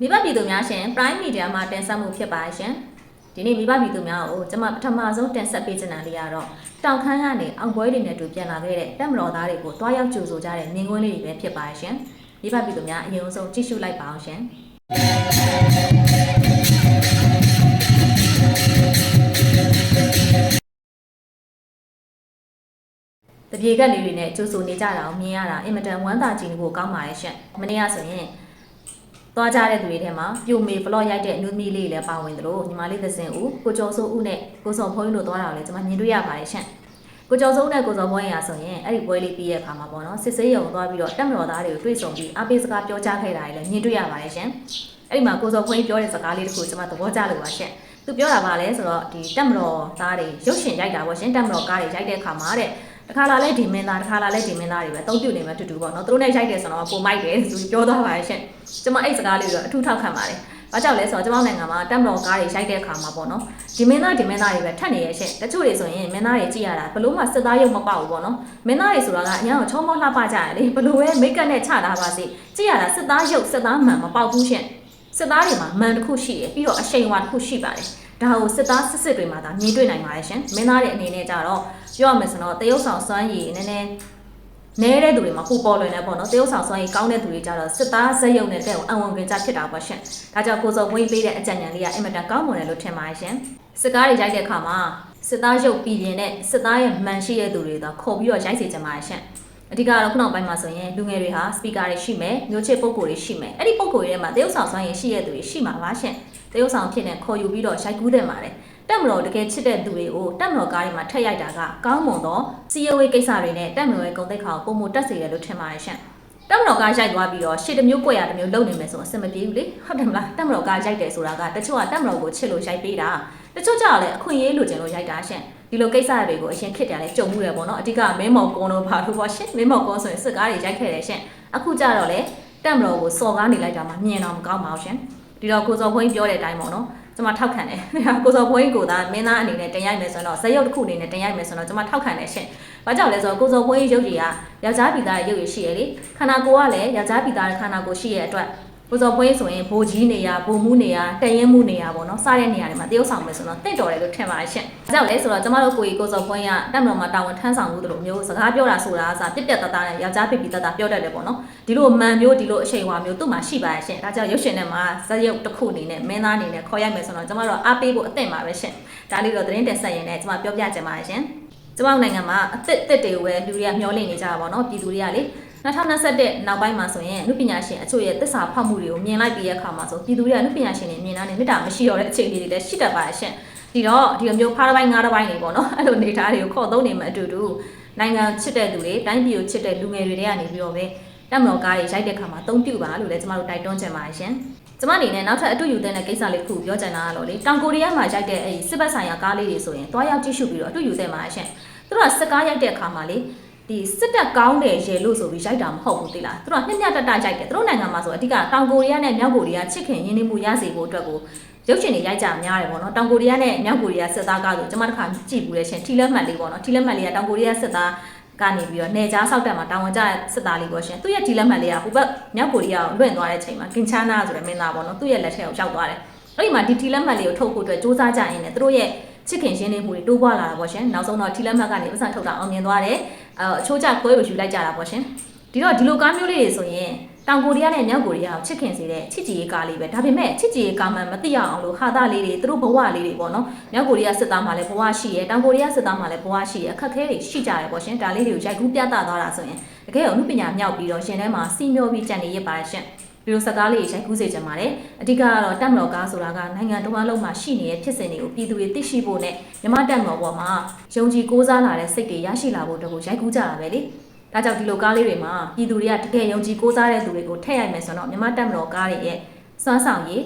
မိဘပြည်သူများရှင် Prime Media မှာတင်ဆက်မှုဖြစ်ပါရှင်ဒီနေ့မိဘပြည်သူများကိုကျွန်မပထမဆုံးတင်ဆက်ပေးချင်တာလေးကတော့တောင်ခမ်းကနေအောင်ပွဲတွေနဲ့တူပြန်လာခဲ့တဲ့တက်မတော်သားတွေကိုတွားရောက်ကြိုဆိုကြတဲ့မြင်ကွင်းလေးတွေပဲဖြစ်ပါရှင်မိဘပြည်သူများအရင်ဆုံးကြည့်ရှုလိုက်ပါအောင်ရှင်တပြေကက်လေးတွေနဲ့ကြိုဆိုနေကြတာကိုမြင်ရတာအင်မတန်ဝမ်းသာကြည်နူဖို့ကောင်းပါတယ်ရှင်မနေ့ကဆိုရင် သွားကြတဲ့သူတွေထဲမှာပြိုမေဘလော့ရိုက်တဲ့အနုသမီးလေးတွေလည်းပါဝင်သလိုညီမလေးသစင်ဦးကိုကျော်စိုးဦးနဲ့ကိုစော်ဖုံးတို့သွားတာကိုလည်းကျွန်မမြင်တွေ့ရပါတယ်ရှင့်ကိုကျော်စိုးဦးနဲ့ကိုစော်ဖုံးရဆိုရင်အဲ့ဒီပွဲလေးပြီးရဲ့အခါမှာပေါ့နော်စစ်စေးရုံသွားပြီးတော့တက်မတော်သားတွေကိုတွေ့ဆုံပြီးအားပေးစကားပြောကြားခဲ့တာလည်းမြင်တွေ့ရပါတယ်ရှင့်အဲ့ဒီမှာကိုစော်ဖုံးပြောတဲ့စကားလေးတစ်ခုကျွန်မသဘောကျလို့ပါရှင့်သူပြောတာပါလဲဆိုတော့ဒီတက်မတော်သားတွေရုပ်ရှင်ရိုက်တာပေါ့ရှင်တက်မတော်ကားတွေရိုက်တဲ့အခါမှာတဲ့ တခါလာလဲဒီမင်းသားတခါလာလဲဒီမင်းသားတွေပဲအသုံးပြုနေမှာတူတူပေါ့နော်သူတို့နဲ့ရိုက်တယ်ဆိုတော့ပုံမိုက်တယ်သူပြောသွားပါတယ်ရှင်ကျွန်မအဲ့စကားလေးကိုအထူးထောက်ခံပါတယ်ဘာကြောင့်လဲဆိုတော့ကျွန်မနိုင်ငံမှာတက်မတော်ကားတွေရိုက်တဲ့အခါမှာပေါ့နော်ဒီမင်းသားဒီမင်းသားတွေပဲထက်နေရဲ့ရှင့်တချို့တွေဆိုရင်မင်းသားတွေကြည့်ရတာဘလို့မှစစ်သားရုပ်မပေါက်ဘူးပေါ့နော်မင်းသားတွေဆိုတာကအရင်ကချောမောလှပကြရတယ်လေဘလို့ပဲမိတ်ကပ်နဲ့ချတာပါစေကြည့်ရတာစစ်သားရုပ်စစ်သားမှန်မပေါက်ဘူးရှင့်စစ်သားတွေမှာမှန်တစ်ခုရှိတယ်ပြီးတော့အရှိန်ဝါတစ်ခုရှိပါတယ်ဒါကိုစစ်သားစစ်စစ်တွေမှာဒါမြင်တွေ့နိုင်ပါတယ်ရှင်မင်းသားတွေအနေနဲ့ကြတော့ ပြောရမယ်ဆိုတော့တရုတ်ဆောင်စွမ်းရည်နည်းနည်းနဲတဲ့သူတွေမှာခုပေါ်လွင်နေပေါ့နော်တရုတ်ဆောင်စွမ်းရည်ကောင်းတဲ့သူတွေကြတော့စစ်သားဇက်ရုံနဲ့တဲ့ကိုအံဝင်ကြဖြစ်တာပေါ့ရှင်ဒါကြောင့်ကိုစောဝင်းပေးတဲ့အကြံဉာဏ်လေးကအင်မတန်ကောင်းမွန်တယ်လို့ထင်ပါတယ်ရှင်စစ်ကားတွေရိုက်တဲ့အခါမှာစစ်သားရုပ်ပြည်ပြင်းတဲ့စစ်သားရဲ့မှန်ရှိတဲ့သူတွေတော့ခေါ်ပြီးတော့ရိုက်စေချင်ပါတယ်ရှင်အဓိကတော့ခုနောက်ပိုင်းမှာဆိုရင်လူငယ်တွေဟာစပီကာတွေရှိမယ်မျိုးချစ်ပုံကိုယ်တွေရှိမယ်အဲ့ဒီပုံကိုယ်တွေထဲမှာတရုတ်ဆောင်စွမ်းရည်ရှိတဲ့သူတွေရှိမှာပါရှင်တရုတ်ဆောင်ဖြစ်နေခေါ်ယူပြီးတော့ရိုက်ကူးတဲ့မှာတယ် တက်မတော်တကယ်ချစ်တဲ့သူတွေကိုတက်မတော်ကားတွေမှာထက်ရိုက်တာကကောင်းမွန်သောစီယဝေးကိစ္စတွေနဲ့တက်မတော်ရဲ့ဂုဏ်သိက္ခာကိုပုံမတက်စေတယ်လို့ထင်ပါတယ်ရှင်တက်မတော်ကားရိုက်သွားပြီးတော့ရှေ့တစ်မျိုးကွက်ရတစ်မျိုးလုံနေမယ်ဆိုအဆင်မပြေဘူးလေဟုတ်တယ်မလားတက်မတော်ကားရိုက်တယ်ဆိုတာကတချို့ကတက်မတော်ကိုချစ်လို့ရိုက်ပေးတာတချို့ကြတော့လည်းအခွင့်အရေးလိုချင်လို့ရိုက်တာရှင်ဒီလိုကိစ္စတွေကိုအရင်ခစ်တယ်လည်းကြုံမှုတယ်ပေါ့နော်အဓိကမင်းမော်ကွန်တို့ဘာလို့ပေါ့ရှင်မင်းမော်ကွန်ဆိုရင်စစ်ကားတွေရိုက်ခဲ့တယ်ရှင်အခုကြတော့လေတက်မတော်ကိုစော်ကားနေလိုက်တာမှမြင်တော့မကောင်းပါဘူးရှင်ဒီတော့ကိုစော်ဘွင်းပြောတဲ့အတိုင်းပေါ့နော် ကျွန်မထောက်ခံတယ်ကိုစော်ဘွင်းကိုသာမင်းသားအနေနဲ့တင်ရိုက်မယ်ဆိုတော့ဇက်ရုပ်တစ်ခုအနေနဲ့တင်ရိုက်မယ်ဆိုတော့ကျွန်မထောက်ခံတယ်ရှင်။ဘာကြောင့်လဲဆိုတော့ကိုစော်ဘွင်းရုပ်ကြီးကယောက်ျားပြည်သားရဲ့ရုပ်ရည်ရှိရလေခန္ဓာကိုယ်ကလည်းယောက်ျားပြည်သားရဲ့ခန္ဓာကိုယ်ရှိရတဲ့အတွက် ကိုစော်ဘွင်းဆိုရင်ဘိုးကြီးနေရဘိုးမှုနေရတရင်မှုနေရပေါ့နော်စားတဲ့နေရာတွေမှာတရုပ်ဆောင်မယ်ဆိုတော့တင့်တော်တယ်လို့ထင်ပါတယ်ရှင်။ဘာကြောင့်လဲဆိုတော့ကျွန်မတို့ကိုကြီးကိုစော်ဘွင်းကတက်မတော်မှာတာဝန်ထမ်းဆောင်မှုတို့လိုမျိုးစကားပြောတာဆိုတာအစားပြက်ပြက်တသားနဲ့ယောက်ျားဖြစ်ပြီးတသားပြောတတ်တယ်ပေါ့နော်။ဒီလိုမန်မျိုးဒီလိုအချိန်ဝါမျိုးသူ့မှာရှိပါတယ်ရှင်။ဒါကြောင့်ရုပ်ရှင်ထဲမှာဇက်ရုပ်တစ်ခုအနေနဲ့မင်းသားအနေနဲ့ခေါ်ရိုက်မယ်ဆိုတော့ကျွန်မတို့အားပေးဖို့အသင့်ပါပဲရှင်။ဒါလေးတော့သတင်းတင်ဆက်ရင်လည်းကျွန်မပြောပြချင်ပါတယ်ရှင်။ကျမတို့နိုင်ငံမှာအသစ်အသစ်တွေကိုပဲလူတွေကမျှော်လင့်နေကြတာပေါ့နော်ပြည်သူတွေကလေ 2021နောက်ပိုင်းမှာဆိုရင်အမှုပညာရှင်အချို့ရဲ့သစ္စာဖောက်မှုတွေကိုမြင်လိုက်ပြီးတဲ့အခါမှာဆိုပြည်သူတွေကအမှုပညာရှင်တွေမြင်တာနဲ့မေတ္တာမရှိတော့တဲ့အခြေအနေတွေလည်းရှိတတ်ပါရဲ့ရှင်ဒီတော့ဒီလိုမျိုးဖားတစ်ပိုင်းငါးတစ်ပိုင်းတွေပေါ့နော်အဲ့လိုနေသားတွေကိုခေါ်သုံးနေမှအတူတူနိုင်ငံချစ်တဲ့သူတွေတိုင်းပြည်ကိုချစ်တဲ့လူငယ်တွေတွေကနေပြီးတော့ပဲတက်မတော်ကားတွေရိုက်တဲ့ခါမှာအသုံးပြုပါလို့လည်းကျမတို့တိုက်တွန်းချင်ပါတယ်ရှင်ကျမအနေနဲ့နောက်ထပ်အတူယူတဲ့ကိစ္စလေးတစ်ခုပြောချင်တာကတော့လေတောင်ကိုရီးယားမှာရိုက်တဲ့အဲဒီစစ်ဘက်ဆိုင်ရာကားလေးတွေဆိုရင်တွားရောက်ကြည့်ရှုပြီးတော့အတူယူတဲ့မှာရှင်သူတို့ကစစ်ကားရိုက်တဲ့အခါမှာလေ ဒီစစ်တပ်ကောင်းတယ်ရေလို့ဆိုပြီးရိုက်တာမဟုတ်ဘူးသိလားသူတို့ကနှစ်ညတတရိုက်တယ်သူတို့နိုင်ငံမှာဆိုအဓိကတောင်ကိုရီးယားနဲ့မြောက်ကိုရီးယားချစ်ခင်ရင်းနှီးမှုရစေဖို့အတွက်ကိုရုပ်ရှင်တွေရိုက်ကြများတယ်ပေါ့နော်တောင်ကိုရီးယားနဲ့မြောက်ကိုရီးယားစစ်သားကဆိုကျွန်မတစ်ခါကြည့်ဘူးလေရှင်ထီလက်မှတ်လေးပေါ့နော်ထီလက်မှတ်လေးကတောင်ကိုရီးယားစစ်သားကနေပြီးတော့နေကြားဆောက်တက်မှာတာဝန်ကျတဲ့စစ်သားလေးပေါ့ရှင်သူ့ရဲ့ဒီလက်မှတ်လေးကဟိုဘက်မြောက်ကိုရီးယားကိုလွင့်သွားတဲ့ချိန်မှာကင်ချာနာဆိုတဲ့မင်းသားပေါ့နော်သူ့ရဲ့လက်ထက်ကိုရောက်သွားတယ်အဲ့ဒီမှာဒီဒီလက်မှတ်လေးကိုထုတ်ဖို့အတွက်စူးစမ်းကြရင်လည်းသူတို့ရဲ့ချစ်ခင်ရင်းနှီးမှုတွေတိုးပွားလာတာပေါ့ရှင်နောက်ဆုံးတော့ထီလက်မှတ်ကနေပတ်စံထုတ်တာအောင်မြင်သွားတယ် အဲအချိုးကျခွဲကိုယူလိုက်ကြတာပေါ့ရှင်ဒီတော့ဒီလိုကားမျိုးလေးတွေဆိုရင်တောင်ကိုရီးယားနဲ့မြောက်ကိုရီးယားကိုချစ်ခင်စေတဲ့ချစ်ကြည်ရေးကားလေးပဲဒါပေမဲ့ချစ်ကြည်ရေးကားမှမသိရအောင်လို့ဟာသားလေးတွေသူတို့ဘဝလေးတွေပေါ့နော်မြောက်ကိုရီးယားစစ်သားမှလည်းဘဝရှိရဲတောင်ကိုရီးယားစစ်သားမှလည်းဘဝရှိရဲအခက်အခဲတွေရှိကြတယ်ပေါ့ရှင်ဒါလေးတွေကိုရိုက်ကူးပြသသွားတာဆိုရင်တကယ်အမှုပညာမြောက်ပြီးတော့ရှင်ထဲမှာစီမျောပြီးကြံနေရပါရှင် ဒီလိုစကားလေးရိုက်ကူးစေချင်ပါတယ်အဓိကကတော့တက်မတော်ကားဆိုတာကနိုင်ငံတော်အလုံးမှာရှိနေတဲ့ဖြစ်စဉ်တွေကိုပြည်သူတွေသိရှိဖို့နဲ့မြမတက်မတော်ပေါ်မှာယုံကြည်ကိုးစားလာတဲ့စိတ်တွေရရှိလာဖို့တို့ကိုရိုက်ကူးကြတာပဲလေဒါကြောင့်ဒီလိုကားလေးတွေမှာပြည်သူတွေကတကယ်ယုံကြည်ကိုးစားတဲ့သူတွေကိုထည့်ရိုက်မယ်ဆိုတော့မြမတက်မတော်ကားတွေရဲ့စွမ်းဆောင်ရည်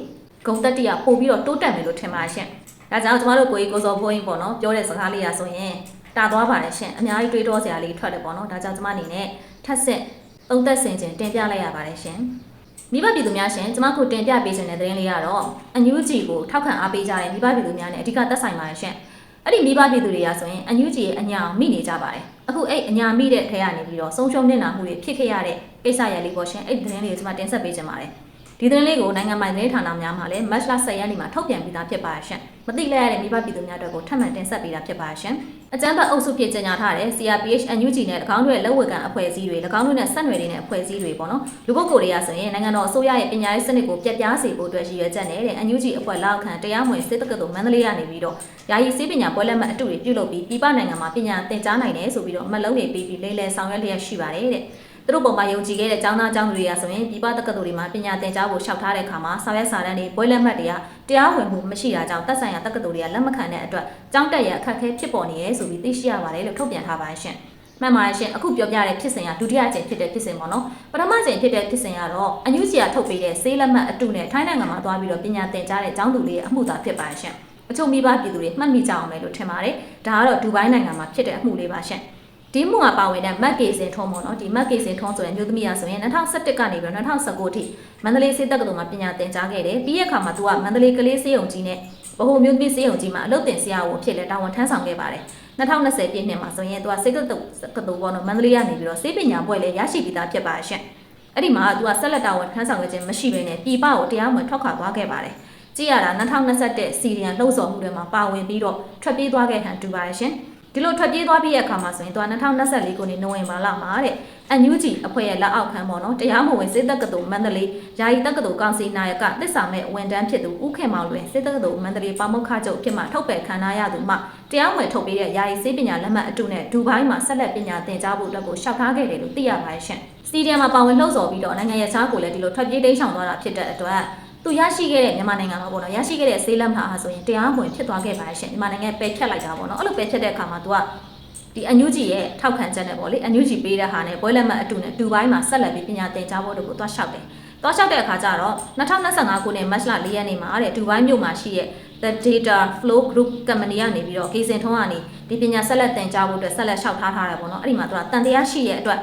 ဂုံတက်တရပို့ပြီးတော့တိုးတက်မယ်လို့ထင်ပါရှင်ဒါကြောင့်ကျမတို့ကိုကြီးကိုစောဖိုးရင်ပေါ့နော်ပြောတဲ့စကားလေးရဆိုရင်တာသွားပါတယ်ရှင်အများကြီးတွေးတောစရာလေးထွက်တယ်ပေါ့နော်ဒါကြောင့်ကျမအနေနဲ့ထပ်ဆက်သုံးသက်ဆင်ခြင်းတင်ပြလိုက်ရပါတယ်ရှင် မိဘပြည်သူများရှင်ကျမခုတင်ပြပေးခြင်းတဲ့သတင်းလေးကတော့အန်ယူဂျီကိုထောက်ခံအားပေးကြတဲ့မိဘပြည်သူများနဲ့အဓိကသက်ဆိုင်ပါတယ်ရှင်အဲ့ဒီမိဘပြည်သူတွေကဆိုရင်အန်ယူဂျီရဲ့အညာမိနေကြပါတယ်အခုအဲ့အညာမိတဲ့ထဲကနေပြီးတော့ဆုံးရှုံးနေတာမှုတွေဖြစ်ခဲ့ရတဲ့ကိစ္စရလေးပေါ့ရှင်အဲ့ဒီသတင်းလေးကိုကျမတင်ဆက်ပေးခြင်းပါတယ်ဒီသတင်းလေးကိုနိုင်ငံပိုင်သတင်းဌာနများမှလည်း match လ10ရက်နေ့မှာထုတ်ပြန်ပြီးသားဖြစ်ပါရှင်မသိလဲရတဲ့မိဘပြည်သူများအတွက်ကိုထပ်မံတင်ဆက်ပေးတာဖြစ်ပါရှင် အကြမ်းဖက်အုပ်စုဖြစ်ကြေညာထားတဲ့ CRPH NUG နဲ့၎င်းတို့ရဲ့လက်ဝယ်ကန်အဖွဲ့အစည်းတွေ၎င်းတို့နဲ့ဆက်နွယ်နေတဲ့အဖွဲ့အစည်းတွေပေါ့နော်လူပုဂ္ဂိုလ်တွေကဆိုရင်နိုင်ငံတော်အစိုးရရဲ့ပညာရေးစနစ်ကိုပြတ်ပြားစေဖို့အတွက်ရည်ရွယ်ချက်နဲ့တဲ့ NUG အဖွဲ့လောက်ခံတရားမဝင်စစ်တက္ကသိုလ်မန္တလေးကနေပြီးတော့ယာယီစေပညာပွဲလက်မှတ်အတူတွေပြုလုပ်ပြီးပြည်ပနိုင်ငံမှာပညာသင်ကြားနိုင်တယ်ဆိုပြီးတော့အမှတ်လုံးတွေပေးပြီးလေးလဲဆောင်ရွက်လျက်ရှိပါတယ်တဲ့ သူတို့ပုံမှာယုံကြည်ခဲ့တဲ့ကျောင်းသားကျောင်းသူတွေကဆိုရင်ပြည်ပတက္ကသိုလ်တွေမှာပညာသင်ကြားဖို့လျှောက်ထားတဲ့အခါမှာဆောင်ရွက်စာတမ်းတွေပွဲလက်မှတ်တွေကတရားဝင်မှုမရှိတာကြောင့်သက်ဆိုင်ရာတက္ကသိုလ်တွေကလက်မခံတဲ့အတွက်ကျောင်းတက်ရအခက်အခဲဖြစ်ပေါ်နေရဲဆိုပြီးသိရှိရပါတယ်လို့ထုတ်ပြန်ထားပါရှင်။မှန်ပါတယ်ရှင်အခုပြောပြတဲ့ဖြစ်စဉ်ကဒုတိယအကြိမ်ဖြစ်တဲ့ဖြစ်စဉ်ပေါ့နော်ပထမအကြိမ်ဖြစ်တဲ့ဖြစ်စဉ်ကတော့အန်ယူဂျီယာထုတ်ပေးတဲ့ဆေးလက်မှတ်အတုနဲ့ထိုင်းနိုင်ငံမှာသွားပြီးတော့ပညာသင်ကြားတဲ့ကျောင်းသူတွေရဲ့အမှုသာဖြစ်ပါရှင်အချို့မိဘပြည်သူတွေမှတ်မိကြအောင်မယ်လို့ထင်ပါတယ်ဒါကတော့ဒူဘိုင်းနိုင်ငံမှာဖြစ်တဲ့အမှုလေးပါရှင် ဒီမှုကပါဝင်တဲ့မက်ကေစင်ထုံးပေါ့နော်ဒီမက်ကေစင်ထုံးဆိုရင်မျိုးသမီးရဆိုရင်2017ကနေပြီးတော့2019အထိမန္တလေးစေတက္ကသိုလ်မှာပညာသင်ကြားခဲ့တယ်ပြီးရခါမှာသူကမန္တလေးကလေးစေယုံကြီးနဲ့ဗဟိုမျိုးသမီးစေယုံကြီးမှာအလုပ်တင်ဆရာဝန်ဖြစ်လဲတာဝန်ထမ်းဆောင်ခဲ့ပါတယ်2020ပြည့်နှစ်မှာဆိုရင်သူကစေတက္ကသိုလ်ကတူပေါ့နော်မန္တလေးကနေပြီးတော့စေပညာဘွဲ့လည်းရရှိပြီးသားဖြစ်ပါရှင့်အဲ့ဒီမှာသူကဆက်လက်တာဝန်ထမ်းဆောင်ခဲ့ခြင်းမရှိဘဲနဲ့ပြည်ပကိုတရားဝင်ထွက်ခွာသွားခဲ့ပါတယ်ကြည့်ရတာ2021စီရီယံလှုပ်ဆော်မှုတွေမှာပါဝင်ပြီးတော့ထွက်ပြေးသွားခဲ့ဟန်တူပါတယ်ရှင် ဒီလိုထွက်ပြေးသွားပြီးရဲ့အခါမှာဆိုရင်သူက2024ခုနှစ်နိုဝင်ဘာလမှာတဲ့အန်ယူဂျီအဖွဲ့ရဲ့လက်အောက်ခံပေါ့နော်တရားမဝင်စေတက္ကသိုလ်မန္တလေးယာယီတက္ကသိုလ်ကောင်စီနာယကသစ္စာမဲ့ဝန်တန်းဖြစ်သူဦးခင်မောင်လွင်စေတက္ကသိုလ်မန္တလေးပါမုခချုပ်ဖြစ်မှထုတ်ပယ်ခံရသူမှတရားဝင်ထုတ်ပေးတဲ့ယာယီစေပညာလက်မှတ်အတုနဲ့ဒူဘိုင်းမှာဆက်လက်ပညာသင်ကြားဖို့အတွက်ကိုရှောက်ထားခဲ့တယ်လို့သိရပါတယ်ရှင်စီဒီယမ်မှာပါဝင်လှုပ်ဆော်ပြီးတော့နိုင်ငံရဲ့ခြားကိုလည်းဒီလိုထွက်ပြေးတိမ်းရှောင်သွားတာဖြစ်တဲ့အတွက် သူရရှိခဲ့တဲ့မြန်မာနိုင်ငံမှာပေါ့နော်ရရှိခဲ့တဲ့ဆေးလက်မှတ်အားဆိုရင်တရားဝင်ဖြစ်သွားခဲ့ပါရှင်မြန်မာနိုင်ငံပယ်ဖြတ်လိုက်တာပေါ့နော်အဲ့လိုပယ်ဖြတ်တဲ့အခါမှာ तू ကဒီအန်ယူဂျီရဲ့ထောက်ခံချက်နဲ့ပေါ့လေအန်ယူဂျီပေးတဲ့ဟာနဲ့ပွဲလက်မှတ်အတူနဲ့တူပိုင်းမှာဆက်လက်ပြီးပညာသင်ကြားဖို့တို့ကိုသွားလျှောက်တယ်။သွားလျှောက်တဲ့အခါကျတော့2025ခုနှစ်မတ်လ4ရက်နေ့မှာတဲ့တူပိုင်းမြို့မှာရှိတဲ့ The Data Flow Group Company ကနေပြီးတော့ကေစင်ထုံးကနေဒီပညာဆက်လက်သင်ကြားဖို့အတွက်ဆက်လက်လျှောက်ထားထားတယ်ပေါ့နော်။အဲ့ဒီမှာသူကတန်တရားရှိရဲ့အတွက်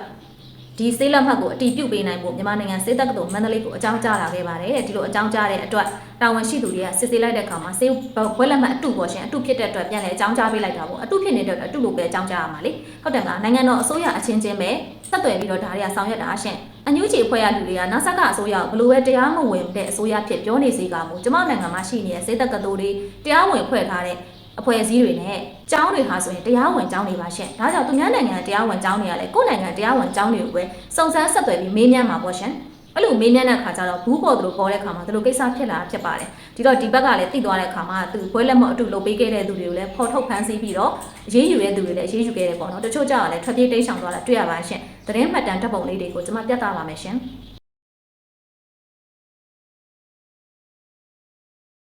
ဒီစေးလက်မှတ်ကိုအတီးပြုတ်ပေးနိုင်ဖို့မြန်မာနိုင်ငံစေးတက္ကသိုလ်မန္တလေးကိုအကြောင်းကြားလာခဲ့ပါတယ်တဲ့ဒီလိုအကြောင်းကြားတဲ့အတွက်တာဝန်ရှိသူတွေကစစ်ဆေးလိုက်တဲ့အခါမှာစေးဘွဲလက်မှတ်အတုပေါ့ရှင်အတုဖြစ်တဲ့အတွက်ပြန်လဲအကြောင်းကြားပေးလိုက်တာပေါ့အတုဖြစ်နေတဲ့အတွက်အတုလို့ပဲအကြောင်းကြားရမှာလေဟုတ်တယ်မလားနိုင်ငံတော်အစိုးရအချင်းချင်းပဲဆက်သွယ်ပြီးတော့ဒါတွေကဆောင်ရွက်တာရှင်အညူချီဖွဲ့ရလူတွေကနာဆတ်ကအစိုးရကိုဘလို့ပဲတရားမဝင်တဲ့အစိုးရဖြစ်ပြောနေစေကမူကျမနိုင်ငံမှာရှိနေတဲ့စေးတက္ကသိုလ်တွေတရားဝင်ဖွဲ့ထားတဲ့ အဖွဲ့အစည်းတွေနဲ့ကျောင်းတွေဟာဆိုရင်တရားဝင်ကျောင်းတွေပါရှင်။ဒါကြောင့်သူများနိုင်ငံတရားဝင်ကျောင်းတွေကလည်းကိုယ့်နိုင်ငံတရားဝင်ကျောင်းတွေကိုပဲစုံစမ်းဆက်သွယ်ပြီးမေးမြန်းမှာပေါ့ရှင်။အဲ့လိုမေးမြန်းတဲ့အခါကျတော့ဘူးပေါ်သူတို့ပေါ်တဲ့အခါမှာသူတို့ကိစ္စဖြစ်လာဖြစ်ပါတယ်။ဒီတော့ဒီဘက်ကလည်းသိသွားတဲ့အခါမှာသူဘွဲလက်မအတူလုပ်ပေးခဲ့တဲ့သူတွေကိုလည်းဖော်ထုတ်ဖမ်းဆီးပြီးတော့ရေးယူတဲ့သူတွေလည်းရေးယူခဲ့တယ်ပေါ့နော်။တချို့ကြောင့်လည်းထွက်ပြေးတိမ်းရှောင်သွားတာတွေ့ရပါရှင်။သတင်းမှတ်တမ်းတပ်ပုံလေးတွေကိုကျွန်မပြသပါမယ်ရှင်။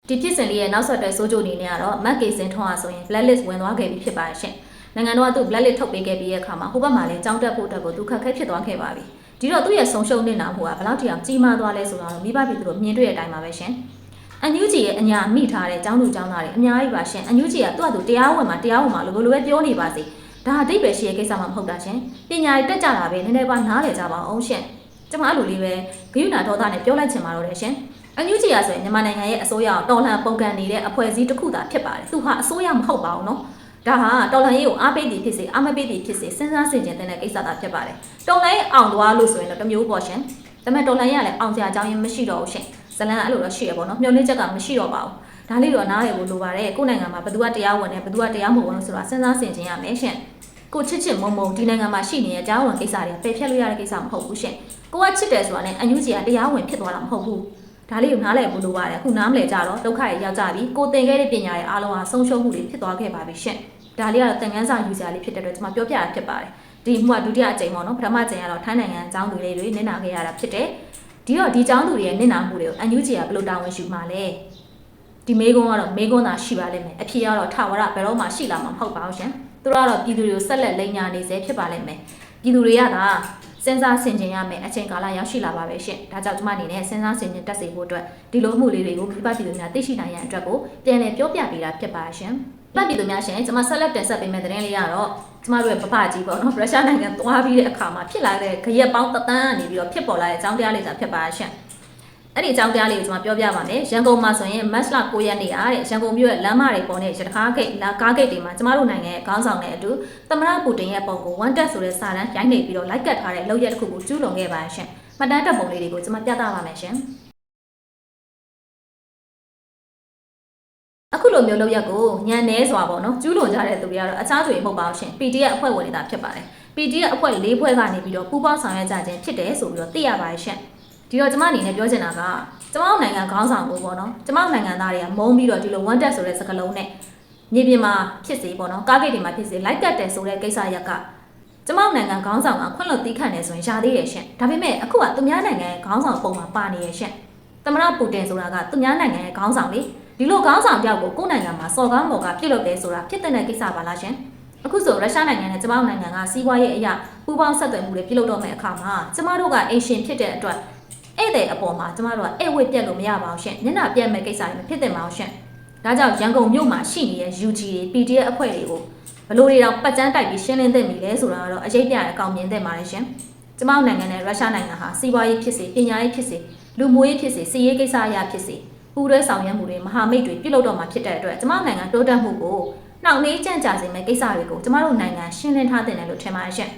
ဒီဖြစ်စဉ်လေးရဲ့နောက်ဆက်တွဲစိုးကြိုအနေနဲ့ကတော့မက်ကေစင်ထွန်းအားဆိုရင် blacklist ဝင်သွားခဲ့ပြီဖြစ်ပါရှင်။နိုင်ငံတော်ကသူ့ blacklist ထုတ်ပေးခဲ့ပြီးရဲ့အခါမှာဟိုဘက်မှာလည်းကြောင်းတက်ဖို့အတွက်ကိုသူခက်ခဲဖြစ်သွားခဲ့ပါပြီ။ဒီတော့သူ့ရဲ့ဆုံးရှုံးနေတာမှုကဘယ်လောက်ထိအောင်ကြီးမားသွားလဲဆိုတော့မိဘပြည်သူတို့မြင်တွေ့တဲ့အတိုင်းပါပဲရှင်။အန်ယူဂျီရဲ့အညာမိထားတဲ့ကျောင်းသူကျောင်းသားတွေအများကြီးပါရှင်။အန်ယူဂျီကသူ့အတူတရားဝင်မှာတရားဝင်မှာလို့ဘယ်လိုပဲပြောနေပါစေ။ဒါအတိတ်ပဲရှိရဲ့ကိစ္စမှမဟုတ်တာရှင်။ပညာရေးတက်ကြတာပဲနည်းနည်းပါနားလည်ကြပါအောင်ရှင်။ကျွန်မအဲ့လိုလေးပဲဂယုဏဒေါသနဲ့ပြောလိုက်ချင်ပါတော့တယ်ရှင်။ အန်ယူဂျီယာဆိုရင်မြန်မာနိုင်ငံရဲ့အစိုးရတော်လှန်ပုံကန်နေတဲ့အဖွဲ့အစည်းတစ်ခုသာဖြစ်ပါတယ်။သူဟာအစိုးရမဟုတ်ပါဘူးနော်။ဒါဟာတော်လှန်ရေးကိုအားပေးသည်ဖြစ်စေအားမပေးသည်ဖြစ်စေစဉ်းစားဆင်ခြင်တဲ့ကိစ္စသာဖြစ်ပါတယ်။တော်လှန်ရေးအောင်သွားလို့ဆိုရင်တော့တမျိုးပေါ့ရှင်။ဒါပေမဲ့တော်လှန်ရေးကလည်းအောင်စရာအကြောင်းရင်းမရှိတော့ဘူးရှင်။ဇလန်အဲ့လိုတော့ရှိရပေါ့နော်။မျောလင်းချက်ကမရှိတော့ပါဘူး။ဒါလေးတော့နားရဖို့လိုပါတယ်။ကိုယ်နိုင်ငံမှာဘယ်သူကတရားဝင်တယ်ဘယ်သူကတရားမဝင်လို့ဆိုတာစဉ်းစားဆင်ခြင်ရမယ်ရှင်။ကိုချစ်ချစ်မုံမုံဒီနိုင်ငံမှာရှိနေတဲ့ကြားဝင်ကိစ္စတွေကပယ်ဖျက်လို့ရတဲ့ကိစ္စမဟုတ်ဘူးရှင်။ကိုကချစ်တယ်ဆိုတာနဲ့အန်ယူဂျီကတရားဝင်ဖြစ်သွားတာမဟုတ်ဘူး။ ဒါလေးကိုနားလည်ဖို့လိုပါတယ်အခုနားမလည်ကြတော့ဒုက္ခရဲ့ရောက်ကြပြီကိုသင်ခဲ့တဲ့ပညာရဲ့အားလုံးဟာဆုံးရှုံးမှုတွေဖြစ်သွားခဲ့ပါပြီရှင့်ဒါလေးကတော့သင်ခန်းစာယူစရာလေးဖြစ်တဲ့အတွက်ကျွန်မပြောပြတာဖြစ်ပါတယ်ဒီမှုကဒုတိယအကြိမ်ပေါ့နော်ပထမအကြိမ်ကတော့ထိုင်းနိုင်ငံအကြောင်းသူလေးတွေနင်နာခဲ့ရတာဖြစ်တယ်ဒီတော့ဒီအကြောင်းသူတွေရဲ့နင်နာမှုတွေကိုအန်ယူဂျီကဘယ်လိုတာဝန်ယူမှာလဲဒီမေကွန်းကတော့မေကွန်းသာရှိပါလိမ့်မယ်အဖြစ်ကတော့ထာဝရဘယ်တော့မှရှိလာမှာမဟုတ်ပါဘူးရှင်သူတို့ကတော့ပြည်သူတွေကိုဆက်လက်လိန်ညာနေစေဖြစ်ပါလိမ့်မယ်ပြည်သူတွေကသာ စဉ်းစားဆင်ခြင်ရမယ်အချိန်ကာလရောက်ရှိလာပါပဲရှင်။ဒါကြောင့်ကျွန်မအနေနဲ့စဉ်းစားဆင်ခြင်တက်စေဖို့အတွက်ဒီလိုမှုလေးတွေကိုမိဘပြည်သူများသိရှိနိုင်ရန်အတွက်ကိုပြန်လည်ပြောပြပေးတာဖြစ်ပါရှင်။ပတ်ပြည်သူများရှင်ကျွန်မဆက်လက်တင်ဆက်ပေးမယ့်သတင်းလေးကတော့ကျမတို့ရဲ့ပပကြီးပေါ့နော်ရုရှားနိုင်ငံသွားပြီးတဲ့အခါမှာဖြစ်လာတဲ့ခရက်ပေါင်းတသန်းကနေပြီးတော့ဖြစ်ပေါ်လာတဲ့အကြောင်းတရားလေးသာဖြစ်ပါရှင်။ အဲ့ဒီအကြောင်းတရားလေးကိုကျွန်မပြောပြပါမယ်ရန်ကုန်မှာဆိုရင် match လ9ရက်နေ့အားတဲ့ရန်ကုန်မြို့ရဲ့လမ်းမတွေပေါ်တဲ့ရတကားဂိတ်လာကားဂိတ်တွေမှာကျွန်မတို့နိုင်ငံရဲ့ခေါင်းဆောင်တဲ့အတူသမရပူတင်ရဲ့ပုံကို one tap ဆိုတဲ့စာတန်းရိုက်နှိပ်ပြီးတော့လိုက်ကတ်ထားတဲ့လောက်ရက်တစ်ခုကိုကျူးလွန်ခဲ့ပါရှင်မှတ်တမ်းတပ်ပုံလေးတွေကိုကျွန်မပြသပါမယ်ရှင်အခုလိုမျိုးလုပ်ရက်ကိုညံနေစွာပေါ့နော်ကျူးလွန်ကြတဲ့သူတွေကတော့အခြားသူတွေမဟုတ်ပါဘူးရှင် PDF အဖွဲ့ဝင်တွေသာဖြစ်ပါတယ် PDF အဖွဲ့၄ဖွဲ့ကနေပြီးတော့ပူးပေါင်းဆောင်ရွက်ကြခြင်းဖြစ်တယ်ဆိုပြီးတော့သိရပါတယ်ရှင် ဒီတော့ကျွန်မအနေနဲ့ပြောချင်တာကကျွန်မတို့နိုင်ငံခေါင်းဆောင်ကိုပေါ့နော်ကျွန်မတို့နိုင်ငံသားတွေကမုန်းပြီးတော့ဒီလို one dead ဆိုတဲ့စကားလုံးနဲ့မြေပြင်မှာဖြစ်စေပေါ့နော်ကားဂိတ်တွေမှာဖြစ်စေလိုက်ကတ်တယ်ဆိုတဲ့ကိစ္စရက်ကကျွန်မတို့နိုင်ငံခေါင်းဆောင်ကခွင့်လွှတ်သီးခံတယ်ဆိုရင်ရှားသေးတယ်ရှင်ဒါပေမဲ့အခုကသူများနိုင်ငံရဲ့ခေါင်းဆောင်ပုံမှာပါနေရရှင်သမရပူတင်ဆိုတာကသူများနိုင်ငံရဲ့ခေါင်းဆောင်လေဒီလိုခေါင်းဆောင်တယောက်ကိုကိုယ့်နိုင်ငံမှာစော်ကားမော်ကပြစ်လုပ်တယ်ဆိုတာဖြစ်တဲ့ကိစ္စပါလားရှင်အခုဆိုရုရှားနိုင်ငံနဲ့ကျမတို့နိုင်ငံကစီးပွားရေးအရာပူးပေါင်းဆက်သွယ်မှုတွေပြုလုပ်တော့မယ့်အခါမှာကျမတို့ကအိမ်ရှင်ဖြစ်တဲ့အတွက် ဧည့်သည်အပေါ်မှာကျမတို့ကဧည့်ဝတ်ပြတ်လို့မရပါဘူးရှင်မျက်နှာပြတ်မဲ့ကိစ္စတွေမဖြစ်သင့်ပါဘူးရှင်ဒါကြောင့်ရန်ကုန်မြို့မှာရှိနေတဲ့ UG တွေ PDF အဖွဲ့တွေကိုဘလို့တွေတော့ပတ်ကျန်းတိုက်ပြီးရှင်းလင်းသင့်ပြီလဲဆိုတာကတော့အရေးပြရအကောင်မြင်သင့်ပါတယ်ရှင်ကျမတို့နိုင်ငံနဲ့ရုရှားနိုင်ငံဟာစီးပွားရေးဖြစ်စေပညာရေးဖြစ်စေလူမှုရေးဖြစ်စေစီးရေးကိစ္စအရာဖြစ်စေပူးတွဲဆောင်ရွက်မှုတွေမဟာမိတ်တွေပြုလုပ်တော့မှာဖြစ်တဲ့အတွက်ကျမတို့နိုင်ငံတိုးတက်မှုကိုနှောင့်နှေးကြန့်ကြာစေမယ့်ကိစ္စတွေကိုကျမတို့နိုင်ငံရှင်းလင်းထားတဲ့တယ်လို့ထင်ပါတယ်ရှင်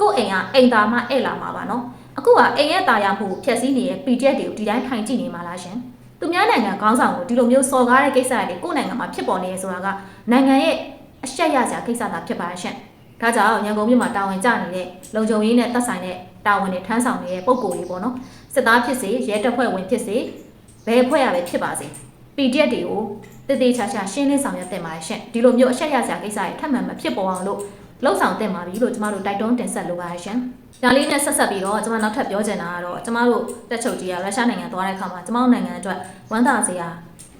ကိုယ့်အိမ်ကအိမ်သားမှဧည့်လာမှာပါနော် အခုကအိမ်ရဲ့တာယာမှုကိုဖျက်ဆီးနေတဲ့ PDF တွေကိုဒီတိုင်းထိုင်ကြည့်နေမှာလားရှင်သူများနိုင်ငံခေါင်းဆောင်ကိုဒီလိုမျိုးစော်ကားတဲ့ကိစ္စတွေကိုယ့်နိုင်ငံမှာဖြစ်ပေါ်နေရဆိုတာကနိုင်ငံရဲ့အရှက်ရစရာကိစ္စသာဖြစ်ပါရဲ့ရှင်ဒါကြောင့်ရန်ကုန်မြို့မှာတာဝန်ကျနေတဲ့လုံခြုံရေးနဲ့သက်ဆိုင်တဲ့တာဝန်တွေထမ်းဆောင်နေတဲ့ပုံကိုယ်တွေပေါ့နော်စစ်သားဖြစ်စေရဲတပ်ဖွဲ့ဝင်ဖြစ်စေဘယ်အဖွဲ့ရပဲဖြစ်ပါစေ PDF တွေကိုတည်တည်ချာချာရှင်းလင်းဆောင်ရွက်တင်ပါရှင့်ဒီလိုမျိုးအရှက်ရစရာကိစ္စတွေထပ်မံမဖြစ်ပေါ်အောင်လို့ လှုပ်ဆောင်တင်ပါပြီလို့ကျမတို့တိုက်တွန်းတင်ဆက်လိုပါတယ်ရှင်။ဒါလေးနဲ့ဆက်ဆက်ပြီးတော့ကျမနောက်ထပ်ပြောချင်တာကတော့ကျမတို့တက်ချုပ်ကြီးကရုရှားနိုင်ငံသွားတဲ့အခါမှာကျမတို့နိုင်ငံအတွက်ဝမ်းသာစရာ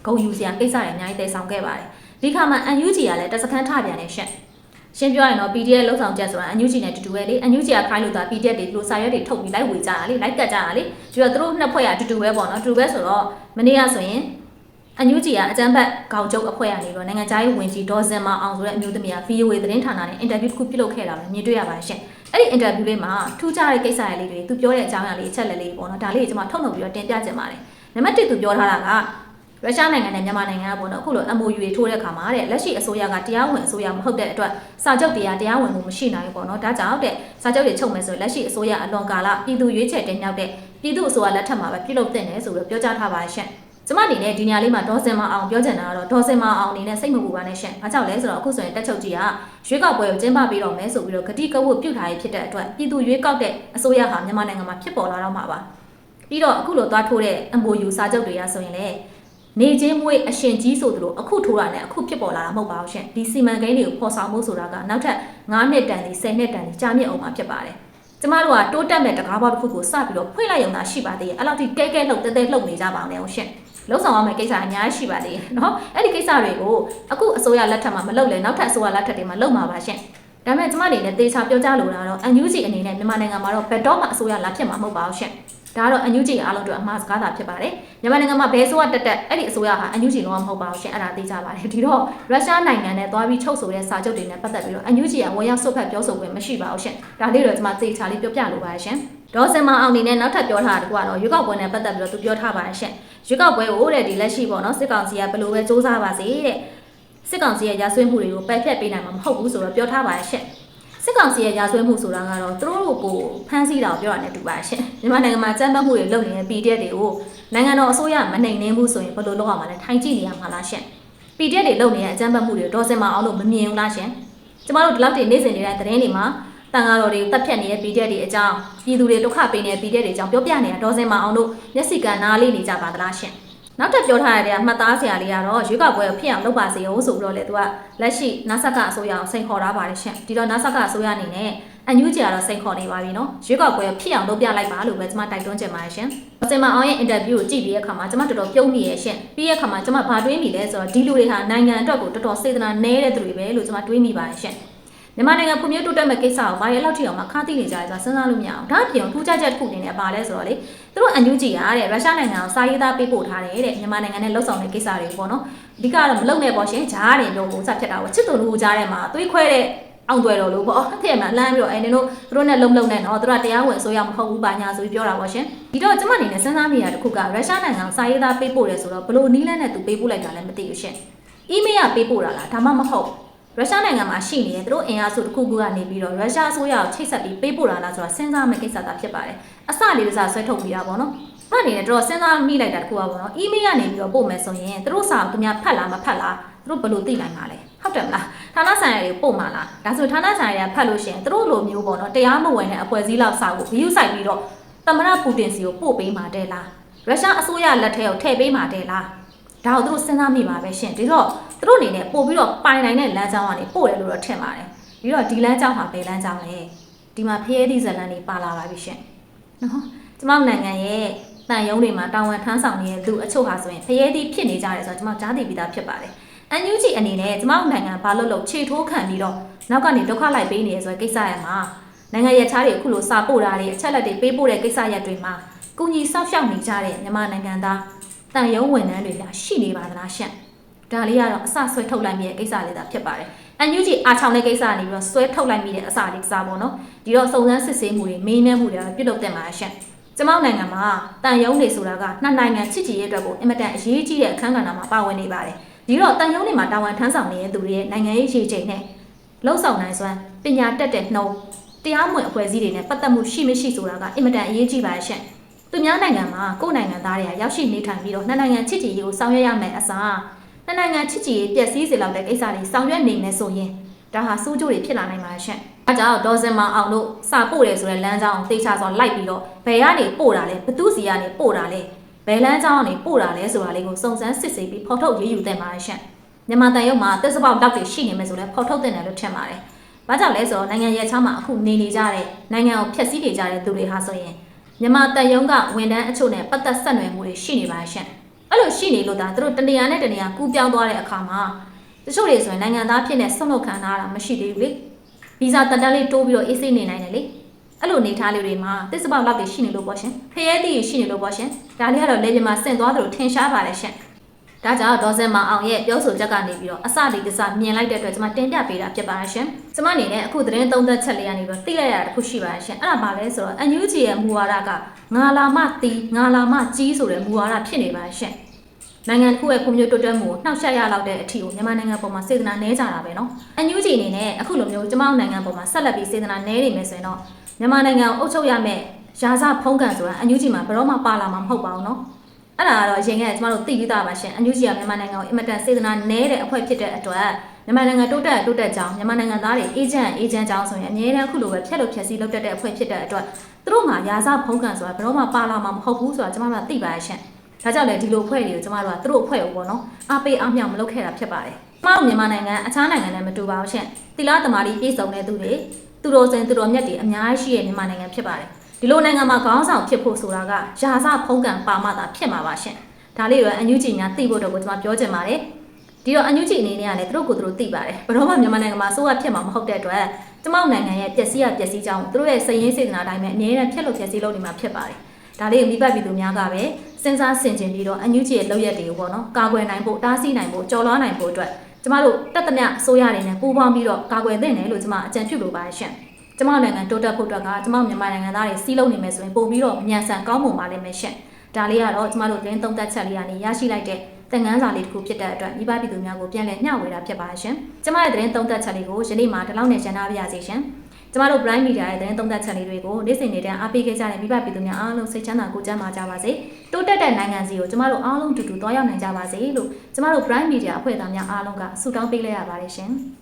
ဂုဏ်ယူစရာကိစ္စတွေအများကြီးတည်ဆောင်ခဲ့ပါတယ်။ဒီခါမှာ UNG ကလည်းတက်စခန်းထပြန်နေရှင့်။ရှင်းပြောရင်တော့ PDF လောက်ဆောင်ချက်ဆိုတာ UNG နဲ့တူတူပဲလေ UNG ကခိုင်းလို့သာ PDF တွေဒီလိုစာရွက်တွေထုတ်ပြီးလိုက်ဝေကြတာလေလိုက်ကတ်ကြတာလေဒီတော့သူတို့နှစ်ဖွဲ့ကအတူတူပဲပေါ့နော်တူတူပဲဆိုတော့မနေ့ကဆိုရင် အန်ယူဂျီကအကြမ်းဖက်ခေါင်းချုပ်အဖွဲ့ကနေပြီးတော့နိုင်ငံခြားရေးဝန်ကြီးဒေါ်စင်မာအောင်ဆိုတဲ့အမျိုးသမီးက VOA သတင်းဌာနနဲ့အင်တာဗျူးတစ်ခုပြုလုပ်ခဲ့တာပဲမြင်တွေ့ရပါတယ်ရှင်။အဲ့ဒီအင်တာဗျူးလေးမှာထူးခြားတဲ့ကိစ္စရပ်လေးတွေသူပြောတဲ့အကြောင်းအရာလေးအချက်လက်လေးပေါ့နော်ဒါလေးကိုကျွန်မထုတ်လုပ်ပြီးတော့တင်ပြချင်ပါတယ်။နံပါတ်1သူပြောထားတာကရုရှားနိုင်ငံနဲ့မြန်မာနိုင်ငံကပေါ့နော်အခုလို MOU တွေထိုးတဲ့အခါမှာတဲ့လက်ရှိအစိုးရကတရားဝင်အစိုးရမဟုတ်တဲ့အတွက်စာချုပ်တရားတရားဝင်မှုမရှိနိုင်ဘူးပေါ့နော်ဒါကြောင့်တဲ့စာချုပ်တွေချုပ်မယ်ဆိုလက်ရှိအစိုးရအလွန်ကာလပြည်သူရွေးချယ်တင်မြှောက်တဲ့ပြည်သူအစိုးရလက်ထက်မှာပဲပြုလုပ်တင်တယ်ဆိုပြီးပြောကြားထားပါရှင့် ကျမအနေနဲ့ဒီညလေးမှာဒေါ်စင်မအောင်ပြောချင်တာကတော့ဒေါ်စင်မအောင်အနေနဲ့စိတ်မပူပါနဲ့ရှင်။ဘာကြောင့်လဲဆိုတော့အခုဆိုရင်တက်ချုပ်ကြီးကရွေးကောက်ပွဲကိုကျင်းပပြီးတော့မယ်ဆိုပြီးတော့ဂတိကဝတ်ပြုထားရဖြစ်တဲ့အတွက်ပြည်သူရွေးကောက်တဲ့အစိုးရဟာမြန်မာနိုင်ငံမှာဖြစ်ပေါ်လာတော့မှာပါ။ပြီးတော့အခုလိုသွားထိုးတဲ့ MOU စာချုပ်တွေကဆိုရင်လည်းနေချင်းမွေးအရှင်ကြီးဆိုသလိုအခုထိုးတာနဲ့အခုဖြစ်ပေါ်လာတာမဟုတ်ပါဘူးရှင်ဒီစီမံကိန်းတွေကိုဖော်ဆောင်မှုဆိုတာကနောက်ထပ်9နှစ်တန်ဒီ10နှစ်တန်ဒီကြာမြင့်အောင်မှာဖြစ်ပါတယ်ကျမတို့ကတိုးတက်မဲ့တကားပေါက်တစ်ခုကိုစပြီးတော့ဖွင့်လိုက်ရုံသာရှိပါသေးတယ်အဲ့လောက်ထိကဲကဲလှုပ်တဲတဲလှုပ်နေကြပါအောင်လေရှင် လုံဆောင်ရမယ့်ကိစ္စအများကြီးရှိပါသေးတယ်နော်အဲ့ဒီကိစ္စတွေကိုအခုအစိုးရလက်ထက်မှာမလုပ်လဲနောက်ထပ်အစိုးရလက်ထက်တွေမှာလုပ်မှာပါရှင့်ဒါပေမဲ့ကျမအနေနဲ့သေချာပြောကြားလိုတာတော့ NUG အနေနဲ့မြန်မာနိုင်ငံမှာတော့ဘယ်တော့မှအစိုးရလာဖြစ်မှာမဟုတ်ပါဘူးရှင့်ဒါကတော့ NUG အားလုံးတို့အမှားစကားသာဖြစ်ပါတယ်မြန်မာနိုင်ငံမှာဘယ်ဆိုရတက်တက်အဲ့ဒီအစိုးရဟာ NUG လုံးဝမဟုတ်ပါဘူးရှင်အဲ့ဒါသိကြပါတယ်ဒီတော့ရုရှားနိုင်ငံနဲ့သွားပြီးချုပ်ဆိုတဲ့စာချုပ်တွေနဲ့ပတ်သက်ပြီးတော့ NUG ကဝန်ရောက်ဆုတ်ဖက်ပြောဆိုခွင့်မရှိပါဘူးရှင်ဒါလေးတော့ကျွန်မသေချာလေးပြောပြလိုပါရှင်ဒေါ်စင်မအောင်အနေနဲ့နောက်ထပ်ပြောထားတာတကွာတော့ရွေးကောက်ပွဲနဲ့ပတ်သက်ပြီးတော့သူပြောထားပါတယ်ရှင် ရွေးကောက်ပွဲကိုတဲ့ဒီလက်ရှိပေါ့နော်စစ်ကောင်စီကဘယ်လိုပဲစ조사ပါစေတဲ့စစ်ကောင်စီရဲ့ရာဇဝတ်မှုတွေကိုပယ်ဖျက်ပေးနိုင်မှာမဟုတ်ဘူးဆိုတော့ပြောထားပါတယ်ရှင်စစ်ကောင်စီရဲ့ရာဇဝတ်မှုဆိုတာကတော့သူတို့ကိုဖမ်းဆီးတာကိုပြောတာနဲ့တူပါရှင်မြန်မာနိုင်ငံမှာစမ်းသပ်မှုတွေလုပ်နေတဲ့ PDF တွေကိုနိုင်ငံတော်အစိုးရမနိုင်နှင်းဘူးဆိုရင်ဘယ်လိုလုပ်အောင်မလဲထိုင်ကြည့်နေရမှာလားရှင် PDF တွေလုပ်နေတဲ့အကြမ်းဖက်မှုတွေဒေါ်စင်မအောင်လို့မမြင်ဘူးလားရှင်ကျမတို့ဒီလောက်တွေနေ့စဉ်နေတဲ့သတင်းတွေမှာ တန်ဃာတော်တွေတက်ဖြတ်နေတဲ့ PDF တွေအကြောင်းပြည်သူတွေဒုက္ခပေးနေတဲ့ PDF တွေအကြောင်းပြောပြနေတာဒေါ်စင်မအောင်တို့မျက်စိကနားလေးနေကြပါသလားရှင်နောက်ထပ်ပြောထားရတဲ့မှတ်သားစရာလေးကတော့ရွေးကောက်ပွဲကိုဖြစ်အောင်လုပ်ပါစေဦးဆိုပြီးတော့လေသူကလက်ရှိနာဆတ်ကအစိုးရအောင်စိန်ခေါ်ထားပါတယ်ရှင်ဒီတော့နာဆတ်ကအစိုးရအနေနဲ့အန်ယူဂျီကတော့စိန်ခေါ်နေပါပြီနော်ရွေးကောက်ပွဲဖြစ်အောင်လုပ်ပြလိုက်ပါလို့ပဲကျွန်မတိုက်တွန်းချင်ပါတယ်ရှင်စင်မအောင်ရဲ့အင်တာဗျူးကိုကြည့်ပြီးတဲ့အခါမှာကျွန်မတော်တော်ပြုံးနေရဲ့ရှင်ပြီးတဲ့အခါမှာကျွန်မဘာတွေးမိလဲဆိုတော့ဒီလူတွေဟာနိုင်ငံအတွက်ကိုတော်တော်စေတနာနည်းတဲ့သူတွေပဲလို့ကျွန်မတွေးမိပါတယ်ရှင် မြန်မာနိုင်ငံဖွံ့ဖြိုးတိုးတက်မဲ့ကိစ္စကိုဘာရဲလောက်ထိအောင်မှခါသိနေကြတယ်ဆိုတာစဉ်းစားလို့မရအောင်ဒါအပြင်ထူးခြားချက်တစ်ခုအနေနဲ့ပါလဲဆိုတော့လေသူတို့အန်ယူဂျီကတဲ့ရုရှားနိုင်ငံကိုစာရေးသားပေးပို့ထားတယ်တဲ့မြန်မာနိုင်ငံနဲ့လှုပ်ဆောင်တဲ့ကိစ္စတွေပေါ့နော်အဓိကတော့မလုပ်နဲ့ပေါ့ရှင်ဂျားတွေမျိုးကိုစဖြတ်တာပေါ့ချစ်သူလူကြားထဲမှာသွေးခွဲတဲ့အောင်တွေတော်လို့ပေါ့တဲ့မှာလမ်းပြီးတော့အဲနင်တို့သူတို့နဲ့လုံလုံနဲ့နော်သူတို့ကတရားဝင်အစိုးရမဟုတ်ဘူးပါညာဆိုပြီးပြောတာပေါ့ရှင်ဒီတော့ကျမအနေနဲ့စဉ်းစားမိရတဲ့တစ်ခုကရုရှားနိုင်ငံကိုစာရေးသားပေးပို့တယ်ဆိုတော့ဘလို့နီးလန်းနဲ့သူပေးပို့လိုက်တာလည်းမသိဘူးရှင်အီးမေးလ်ကပေးပို့တာလားဒါမှမဟုတ် ရုရှားနိုင်ငံမှာရှိနေတဲ့သူတို့အင်အားစုတစ်ခုခုကနေပြီးတော့ရုရှားအစိုးရကိုချိတ်ဆက်ပြီးပေးပို့တာလားဆိုတာစဉ်းစားမယ့်ကိစ္စသာဖြစ်ပါတယ်အစလေးတစားဆွဲထုတ်ပြီးတာပေါ့နော်မအနေနဲ့တော့စဉ်းစားမိလိုက်တာတခုပါပေါ့နော်။ email ကနေပြီးတော့ပို့မယ်ဆိုရင်သူတို့စာကိုသူများဖတ်လားမဖတ်လားသူတို့ဘယ်လိုသိနိုင်မှာလဲ။ဟုတ်တယ်မလား။ဌာနဆိုင်ရာတွေပို့မှာလား။ဒါဆိုဌာနဆိုင်ရာတွေကဖတ်လို့ရှိရင်သူတို့လိုမျိုးပေါ့နော်တရားမဝင်တဲ့အဖွဲ့အစည်းလောက်စာကို view ဆိုင်ပြီးတော့သမရပူတင်စီကိုပို့ပေးမှာတဲ့လား။ရုရှားအစိုးရလက်ထဲကိုထည့်ပေးမှာတဲ့လား။ ဒါကိုသူတို့စဉ်းစားမိပါပဲရှင်။ဒီတော့သူတို့အနေနဲ့ပို့ပြီးတော့ပိုင်နိုင်တဲ့လမ်းကြောင်းကနေပို့တယ်လို့တော့ထင်ပါတယ်။ပြီးတော့ဒီလမ်းကြောင်းမှာဘယ်လမ်းကြောင်းလဲ။ဒီမှာဖျဲသီးဇလန်တွေပါလာပါပြီရှင်။နော်။ကျမတို့နိုင်ငံရဲ့တန်ယုံတွေမှာတာဝန်ထမ်းဆောင်နေတဲ့သူအချို့ဟာဆိုရင်ဖျဲသီးဖြစ်နေကြတယ်ဆိုတော့ကျမတို့ကြားသိပြီးသားဖြစ်ပါတယ်။ NUG အနေနဲ့ကျမတို့နိုင်ငံဘာလို့လို့ခြေထိုးခံပြီးတော့နောက်ကနေဒုက္ခလိုက်ပေးနေရဆိုတဲ့ကိစ္စရမှာနိုင်ငံရဲ့ခြားတွေအခုလိုစာပို့တာတွေအချက်လက်တွေပေးပို့တဲ့ကိစ္စရက်တွေမှာကုညီဆောက်ရှောက်နေကြတဲ့မြန်မာနိုင်ငံသား တန်ယုံဝန်ထမ်းတွေကရှိနေပါသလားရှင့်ဒါလေးကတော့အစဆွဲထုတ်လိုက်မိတဲ့ကိစ္စလေးသာဖြစ်ပါတယ် NUG အားချောင်းတဲ့ကိစ္စကနေပြီးတော့ဆွဲထုတ်လိုက်မိတဲ့အစာလေးကစားပေါ့နော်ဒီတော့စုံစမ်းစစ်ဆေးမှုတွေမေးမြန်းမှုတွေပြုလုပ်တဲ့မှာရှင့်ကျမတို့နိုင်ငံမှာတန်ယုံတွေဆိုတာကနှစ်နိုင်ငံချစ်ကြည်ရေးအတွက်ကိုအင်မတန်အရေးကြီးတဲ့အခန်းကဏ္ဍမှာပါဝင်နေပါတယ်ဒီတော့တန်ယုံတွေမှာတာဝန်ထမ်းဆောင်နေတဲ့သူတွေရဲ့နိုင်ငံရေးရည်ချိန်နဲ့လှုပ်ဆောင်နိုင်စွမ်းပညာတတ်တဲ့နှုံးတရားမဝင်အဖွဲ့အစည်းတွေနဲ့ပတ်သက်မှုရှိမရှိဆိုတာကအင်မတန်အရေးကြီးပါရှင့် သူများနိုင်ငံမှာကိုယ်နိုင်ငံသားတွေကရောက်ရှိနေထိုင်ပြီးတော့နှစ်နိုင်ငံချစ်ကြည်ရေးကိုဆောင်ရွက်ရမယ်အစားနှစ်နိုင်ငံချစ်ကြည်ရေးပျက်စီးစေလောက်တဲ့ကိစ္စတွေဆောင်ရွက်နေမယ်ဆိုရင်ဒါဟာစိုးကျိုးတွေဖြစ်လာနိုင်ပါရှင့်အဲကြောင့်ဒေါ်စင်မောင်အောင်တို့စာပို့တယ်ဆိုတဲ့လမ်းကြောင်းကိုသိချစွာလိုက်ပြီးတော့ဘယ်ကနေပို့တာလဲဘသူစီကနေပို့တာလဲဘယ်လမ်းကြောင်းကနေပို့တာလဲဆိုတာလေးကိုစုံစမ်းစစ်ဆေးပြီးဖော်ထုတ်ရေးယူသင့်ပါတယ်ရှင့်မြန်မာတန်ရုပ်မှာတက်စပေါက်တောက်တွေရှိနေမယ်ဆိုလဲဖော်ထုတ်သင့်တယ်လို့ထင်ပါတယ်ဘာကြောင့်လဲဆိုတော့နိုင်ငံရဲ့ချားမှာအခုနေနေကြတဲ့နိုင်ငံကိုဖျက်ဆီးနေကြတဲ့သူတွေဟာဆိုရင် မြန်မာတန်ရုံကဝန်ထမ်းအချို့နဲ့ပတ်သက်ဆက်နွယ်မှုတွေရှိနေပါရှင့်အဲ့လိုရှိနေလို့ဒါသူတို့တနေရာနဲ့တနေရာကူးပြောင်းသွားတဲ့အခါမှာတချို့တွေဆိုရင်နိုင်ငံသားဖြစ်နေဆွန့်လွတ်ခံထားတာမရှိသေးဘူးလေဗီဇာတက်တက်လေးတိုးပြီးတော့အေးစိနေနိုင်တယ်လေအဲ့လိုနေထားလေးတွေမှာတစ်စပေါက်လောက်တွေရှိနေလို့ပေါ့ရှင်ဖရဲသီးရှိနေလို့ပေါ့ရှင်ဒါလေးကတော့လေပြမှာဆင့်သွားသလိုထင်ရှားပါတယ်ရှင် ဒါကြောင့်ဒေါ်စင်မအောင်ရဲ့ပြောဆိုချက်ကနေပြီးတော့အစလေးကစားမြင်လိုက်တဲ့အတွက်ကျွန်မတင်ပြပေးတာဖြစ်ပါရှင်။ကျွန်မအနေနဲ့အခုသတင်းသုံးသက်ချက်လေးကနေပြီးတော့သိလိုက်ရတာတစ်ခုရှိပါရှင်။အဲ့ဒါဘာလဲဆိုတော့ NUG ရဲ့မူဝါဒကငါလာမတီးငါလာမကြီးဆိုတဲ့မူဝါဒဖြစ်နေပါရှင်။နိုင်ငံတစ်ခုရဲ့ကွန်မြူတိုတက်မှုကိုနှောက်ယှက်ရလောက်တဲ့အထီကိုမြန်မာနိုင်ငံပေါ်မှာစေတနာနှဲကြတာပဲเนาะ။ NUG အနေနဲ့အခုလိုမျိုးကျွန်မနိုင်ငံပေါ်မှာဆက်လက်ပြီးစေတနာနှဲနေမယ်ဆိုရင်တော့မြန်မာနိုင်ငံကိုအုပ်ချုပ်ရမယ့်ရာဇဖုံးကန်ဆိုတာ NUG မှာဘယ်တော့မှပါလာမှာမဟုတ်ပါဘူးเนาะ။ အဲ့ဒါကတော့အရင်ကကျမတို့သိပြီးသားပါရှင်အန်ယူဂျီကမြန်မာနိုင်ငံကိုအင်မတန်စေတနာနဲတဲ့အဖွဲ့ဖြစ်တဲ့အတွက်မြန်မာနိုင်ငံတိုးတက်တိုးတက်ကြောင်းမြန်မာနိုင်ငံသားတွေအေဂျင့်အေဂျင့်ကြောင်းဆိုရင်အများအားခုလိုပဲဖြတ်လို့ဖြတ်စီးလုပ်တတ်တဲ့အဖွဲ့ဖြစ်တဲ့အတွက်သူတို့မှာရာဇဖုံးကန်ဆိုတာဘယ်တော့မှပါလာမှာမဟုတ်ဘူးဆိုတာကျမတို့သိပါရဲ့ရှင်ဒါကြောင့်လေဒီလိုအဖွဲ့တွေကိုကျမတို့ကသူတို့အဖွဲ့ကိုပေါ့နော်အားပေးအားမြောက်မလုပ်ခဲ့တာဖြစ်ပါတယ်ကျမတို့မြန်မာနိုင်ငံအခြားနိုင်ငံနဲ့မတူပါဘူးရှင်တိလားသမารီပြည်စုံတဲ့သူတွေသူတို့စင်သူတို့မြတ်တွေအများကြီးရှိတဲ့မြန်မာနိုင်ငံဖြစ်ပါတယ် ဒီလိုနိုင်ငံမှာခေါင်းဆောင်ဖြစ်ဖို့ဆိုတာကယာစဖုံးကံပါမှသာဖြစ်မှာပါရှင်။ဒါလေးရောအန်ယူဂျီများသိဖို့တော့ကိုကျွန်မပြောချင်ပါတယ်။ဒီတော့အန်ယူဂျီအနေနဲ့ကလည်းသူတို့ကိုသူတို့သိပါတယ်။ဘယ်တော့မှမြန်မာနိုင်ငံမှာစိုးရဖြစ်မှာမဟုတ်တဲ့အတွက်ကျမတို့နိုင်ငံရဲ့ပျက်စီးရပျက်စီးကြောင်းသူတို့ရဲ့စည်ရင်းစေတနာတိုင်းပဲအမြဲတမ်းဖြတ်လို့ပျက်စီးလို့နေမှာဖြစ်ပါတယ်။ဒါလေးကိုမိဘပြည်သူများကပဲစဉ်းစားဆင်ခြင်ပြီးတော့အန်ယူဂျီရဲ့လုပ်ရက်တွေကိုပေါ့နော်ကာကွယ်နိုင်ဖို့တားဆီးနိုင်ဖို့ကြော်လွှားနိုင်ဖို့အတွက်ကျမတို့တက်သမျှအစိုးရတွေနဲ့ပူးပေါင်းပြီးတော့ကာကွယ်သင့်တယ်လို့ကျမအကြံပြုလိုပါတယ်ရှင်။ ကျမနိုင်ငံတိုးတက်ဖို့အတွက်ကကျမမြန်မာနိုင်ငံသားတွေစီးလုံးနေမယ်ဆိုရင်ပို့ပြီးတော့မြန်ဆန်ကောင်းမွန်ပါလိမ့်မယ်ရှင်။ဒါလေးကတော့ကျမတို့သတင်းသုံးသပ်ချက်လေးကနေရရှိလိုက်တဲ့သင်ခန်းစာလေးတစ်ခုဖြစ်တဲ့အတွက်မိဘပြည်သူများကိုပြန်လည်မျှဝေတာဖြစ်ပါရှင်။ကျမရဲ့သတင်းသုံးသပ်ချက်လေးကိုယနေ့မှဒီလောက်နဲ့ရှင်းထားပါရစေရှင်။ကျမတို့ Prime Media ရဲ့သတင်းသုံးသပ်ချက်လေးတွေကိုနေ့စဉ်နေ့တိုင်းအားပေးခဲ့ကြတဲ့မိဘပြည်သူများအားလုံးစိတ်ချမ်းသာကိုယ်ကျန်းမာကြပါစေ။တိုးတက်တဲ့နိုင်ငံစီကိုကျမတို့အားလုံးတူတူသွားရောက်နိုင်ကြပါစေလို့ကျမတို့ Prime Media အဖွဲ့သားများအားလုံးကဆုတောင်းပေးလိုက်ရပါတယ်ရှင်။